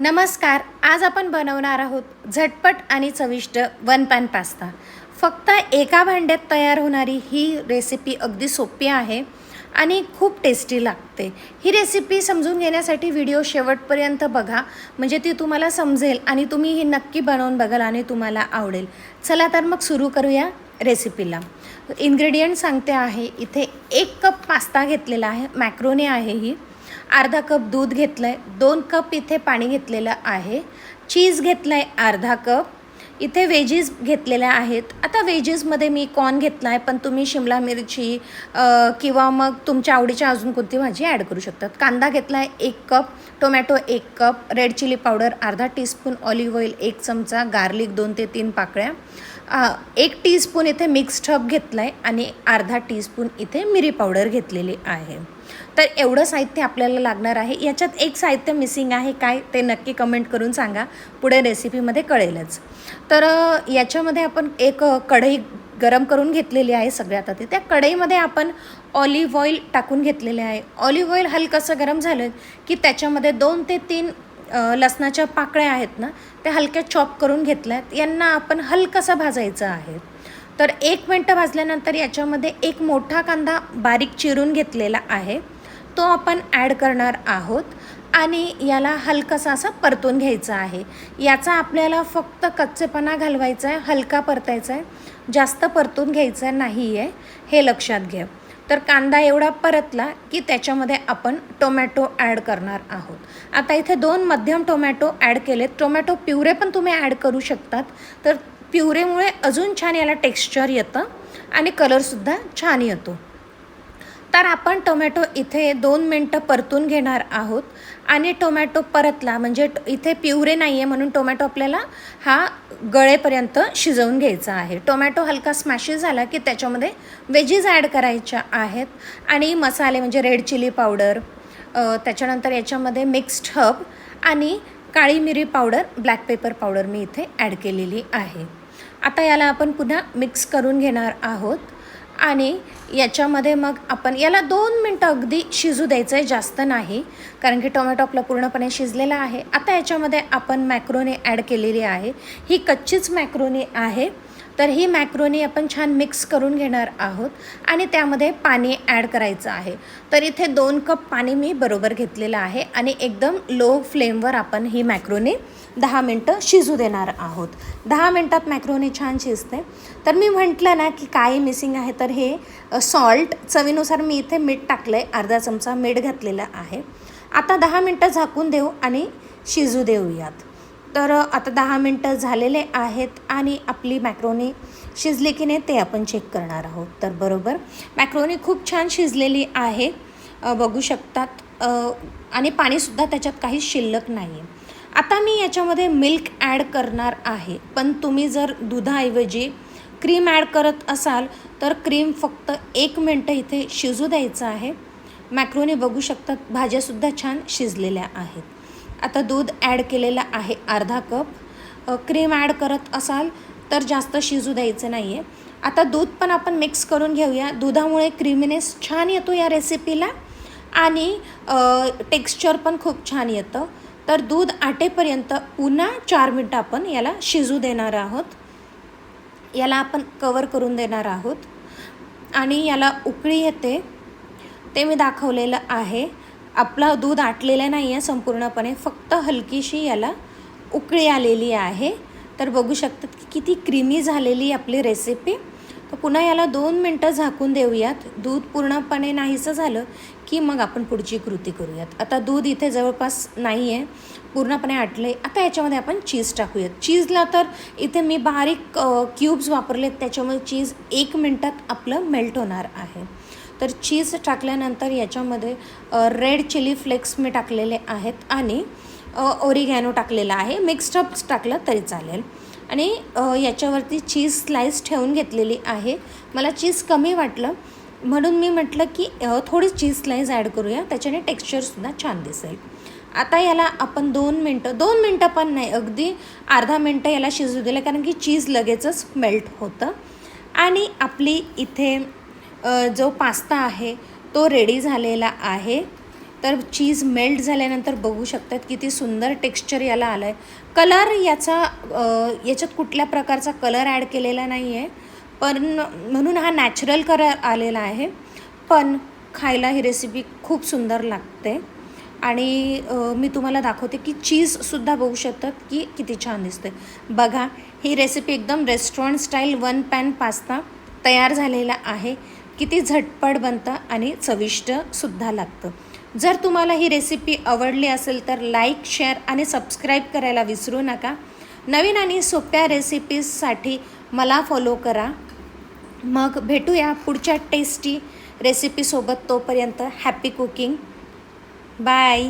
नमस्कार आज आपण बनवणार आहोत झटपट आणि चविष्ट वन पॅन पास्ता. फक्त एका भांड्यात तयार होणारी ही रेसिपी अगदी सोपी आहे आणि खूप टेस्टी लागते. ही रेसिपी समजून घेण्यासाठी व्हिडिओ शेवटपर्यंत बघा म्हणजे ती तुम्हाला समजेल आणि तुम्ही ही नक्की बनवून बघाल आणि तुम्हाला आवडेल. चला तर मग सुरू करूया रेसिपीला इन्ग्रेडियंट सांगते आहे इथे एक कप पास्ता घेतलेला आहे मॅक्रोने आहे ही. अर्धा कप दूध घेतलं आहे दोन कप इथे पाणी घेतलेलं आहे. चीज घेतलं आहे अर्धा कप. इथे वेजीज घेतलेल्या आहेत. आता वेजीसमध्ये मी कॉर्न घेतला आहे पण तुम्ही शिमला मिरची किंवा मग तुमच्या आवडीच्या अजून कोणती भाजी ॲड करू शकतात? कांदा घेतला आहे एक कप टोमॅटो एक कप रेड चिली पावडर अर्धा टीस्पून ऑलिव्ह ऑइल एक चमचा गार्लिक दोन ते तीन पाकळ्या एक टीस्पून इथे मिक्स हब घेतला आहे आणि अर्धा टीस्पून इथे मिरी पावडर घेतलेली आहे. तर एवढं साहित्य आपल्याला लागणार आहे. याच्यात एक साहित्य मिसिंग आहे काय ते नक्की कमेंट करून सांगा. पुढे रेसिपीमध्ये कळेलच. तर याच्यामध्ये आपण एक कढई गरम करून घेतलेली आहे सगळ्यात आधी. त्या कढईमध्ये आपण ऑलिव्ह ऑइल टाकून घेतलेले आहे. ऑलिव्ह ऑइल हलकंसं गरम झालं की त्याच्यामध्ये दोन ते तीन लसणाच्या पाकळ्या आहेत ना त्या हलक्या चॉप करून घेतल्यात. यांना आपण हलकंसं भाजायचं आहे. तर एक मिनटं भाजल्यानंतर याच्यामध्ये एक मोठा कांदा बारीक चिरून घेतलेला आहे. तो आपण ॲड करणार आहोत आणि याला हलकासा असा परतून घ्यायचा आहे. याचा आपल्याला फक्त कच्चेपणा घालवायचा आहे हलका परतायचा आहे. जास्त परतून घ्यायचा नाही आहे हे लक्षात घ्या. तर कांदा एवढा परतला की त्याच्यामध्ये आपण टोमॅटो ॲड करणार आहोत. आता इथे दोन मध्यम टोमॅटो ॲड केलेत. टोमॅटो प्युरे पण तुम्ही ॲड करू शकतात. तर प्युरेमुळे अजून छान याला टेक्स्चर येतं आणि कलरसुद्धा छान येतो. तर आपण टोमॅटो इथे दोन मिनटं परतून घेणार आहोत. आणि टोमॅटो परतला म्हणजे इथे पिवरे नाही आहे म्हणून टोमॅटो आपल्याला हा गळेपर्यंत शिजवून घ्यायचा आहे. टोमॅटो हलका स्मॅशी झाला की त्याच्यामध्ये वेजीज ॲड करायच्या आहेत. आणि मसाले म्हणजे रेड चिली पावडर त्याच्यानंतर याच्यामध्ये मिक्स्ड हब आणि काळी मिरी पावडर ब्लॅक पेपर पावडर मी इथे ॲड केलेली आहे. आता याला आपण पुन्हा मिक्स करून घेणार आहोत. आणि याच्यामध्ये मग आपण याला दोन मिनटं अगदी शिजू द्यायचं आहे जास्त नाही. कारण की टोमॅटो आपला पूर्णपणे शिजलेला आहे. आता याच्यामध्ये आपण मॅक्रोनी ॲड केलेली आहे. ही कच्चीच मॅक्रोनी आहे. तर ही मॅक्रोनी आपण छान मिक्स करून घेणार आहोत आणि त्यामध्ये पाणी ॲड करायचं आहे. तर इथे दोन कप पाणी मी बरोबर घेतलेलं आहे आणि एकदम लो फ्लेमवर आपण ही मॅक्रोनी दहा मिनटं शिजू देणार आहोत. दहा मिनटात मॅक्रोनी छान शिजते. तर मी म्हटलं ना की काय मिसिंग आहे तर हे सॉल्ट चवीनुसार मी इथे मीठ टाकलं आहे अर्धा चमचा मीठ घातलेलं आहे. आता दहा मिनटं झाकून देऊ आणि शिजू देऊयात. तर आता दहा मिनटं झालेले आहेत आणि आपली मॅक्रोनी शिजली की नाही ते आपण चेक करणार आहोत. तर बरोबर मॅक्रोनी खूप छान शिजलेली आहे. बघू शकतात. आणि पाणीसुद्धा त्याच्यात काही शिल्लक नाही आहे आता मी याच्यामध्ये मिल्क ॲड करणार आहे. पण तुम्ही जर दुधाऐवजी क्रीम ॲड करत असाल तर क्रीम फक्त एक मिनटं इथे शिजू द्यायचं आहे. मॅक्रोनी बघू शकतात भाज्यासुद्धा छान शिजलेल्या आहेत. आता दूध ॲड केलेलं आहे अर्धा कप. क्रीम ॲड करत असाल तर जास्त शिजू द्यायचं नाही आहे आता दूध पण आपण मिक्स करून घेऊया. दुधामुळे क्रीमिनेस छान येतो या रेसिपीला आणि टेक्स्चर पण खूप छान येतं. तर दूध आटेपर्यंत पुन्हा चार मिनटं आपण याला शिजू देणार आहोत. याला आपण कवर करून देणार आहोत. आणि याला उकळी येते. ते मी दाखवलेलं आहे. आपला दूध आटलेलं नाही आहे संपूर्णपणे फक्त हलकीशी याला उकळी आलेली आहे. तर बघू शकतात की किती क्रीमी झालेली आपली रेसिपी तर पुन्हा याला दोन मिनटं झाकून देऊयात. दूध पूर्णपणे नाहीसं झालं की मग आपण पुढची कृती करूयात. आता दूध इथे जवळपास नाही आहे पूर्णपणे आटले आता याच्यामध्ये आपण चीज टाकूयात. चीजला तर इथे मी बारीक क्यूब्स वापरलेत त्याच्यामुळे चीज एक मिनटात आपलं मेल्ट होणार आहे. तर चीज टाकल्यानंतर याच्यामध्ये रेड चिली फ्लेक्स मी टाकलेले आहेत आणि ओरिगॅनो टाकलेला आहे. मिक्स्ड टाकलं तरी चालेल. आणि याच्यावरती चीज स्लाईस ठेवून घेतलेली आहे. मला चीज कमी वाटलं. म्हणून मी म्हटलं की थोडी चीज स्लाईस ॲड करूया. त्याच्याने टेक्स्चरसुद्धा छान दिसेल. आता याला आपण दोन मिनटं दोन मिनटं पण नाही अगदी अर्धा मिनटं याला शिजू दिलं कारण की चीज लगेचच मेल्ट होतं. आणि आपली इथे जो पास्ता आहे तो रेडी झालेला आहे. तर चीज मेल्ट झाल्यानंतर बघू शकतात किती सुंदर टेक्स्चर याला आलं आहे कलर याचा याच्यात कुठल्या प्रकारचा कलर ॲड केलेला नाही आहे पण म्हणून हा नॅचरल कलर आलेला आहे. पण खायला ही रेसिपी खूप सुंदर लागते. आणि मी तुम्हाला दाखवते की चीजसुद्धा बघू शकतात की किती छान दिसते बघा ही रेसिपी एकदम restaurant style one pan pasta तयार झालेला आहे. किती झटपट बनतं आणि चविष्टसुद्धा लागतं. जर तुम्हाला ही रेसिपी आवडली असेल तर लाईक शेअर आणि सबस्क्राईब करायला विसरू नका. नवीन आणि सोप्या रेसिपीजसाठी मला फॉलो करा. मग भेटूया पुढच्या टेस्टी रेसिपीसोबत तोपर्यंत हॅपी कुकिंग बाय